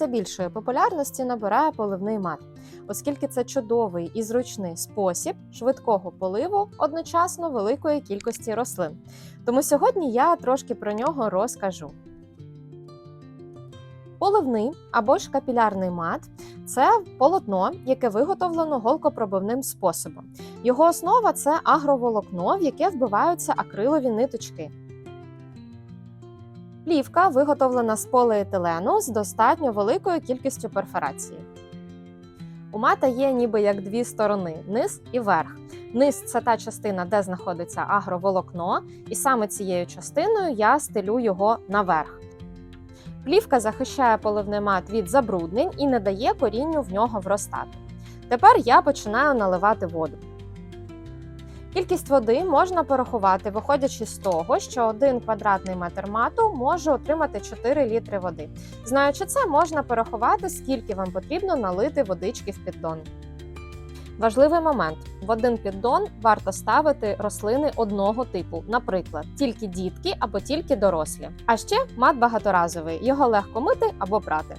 все більшої популярності набирає поливний мат, оскільки це чудовий і зручний спосіб швидкого поливу одночасно великої кількості рослин. Тому сьогодні я трошки про нього розкажу. Поливний або ж капілярний мат це полотно, яке виготовлено голкопробивним способом. Його основа це агроволокно, в яке вбиваються акрилові ниточки. Плівка виготовлена з поліетилену з достатньо великою кількістю перфорації. У мата є ніби як дві сторони низ і верх. Низ це та частина, де знаходиться агроволокно, і саме цією частиною я стелю його наверх. Плівка захищає поливний мат від забруднень і не дає корінню в нього вростати. Тепер я починаю наливати воду. Кількість води можна порахувати, виходячи з того, що один квадратний метр мату може отримати 4 літри води. Знаючи це, можна порахувати, скільки вам потрібно налити водички в піддон. Важливий момент: в один піддон варто ставити рослини одного типу, наприклад, тільки дітки або тільки дорослі. А ще мат багаторазовий, його легко мити або прати.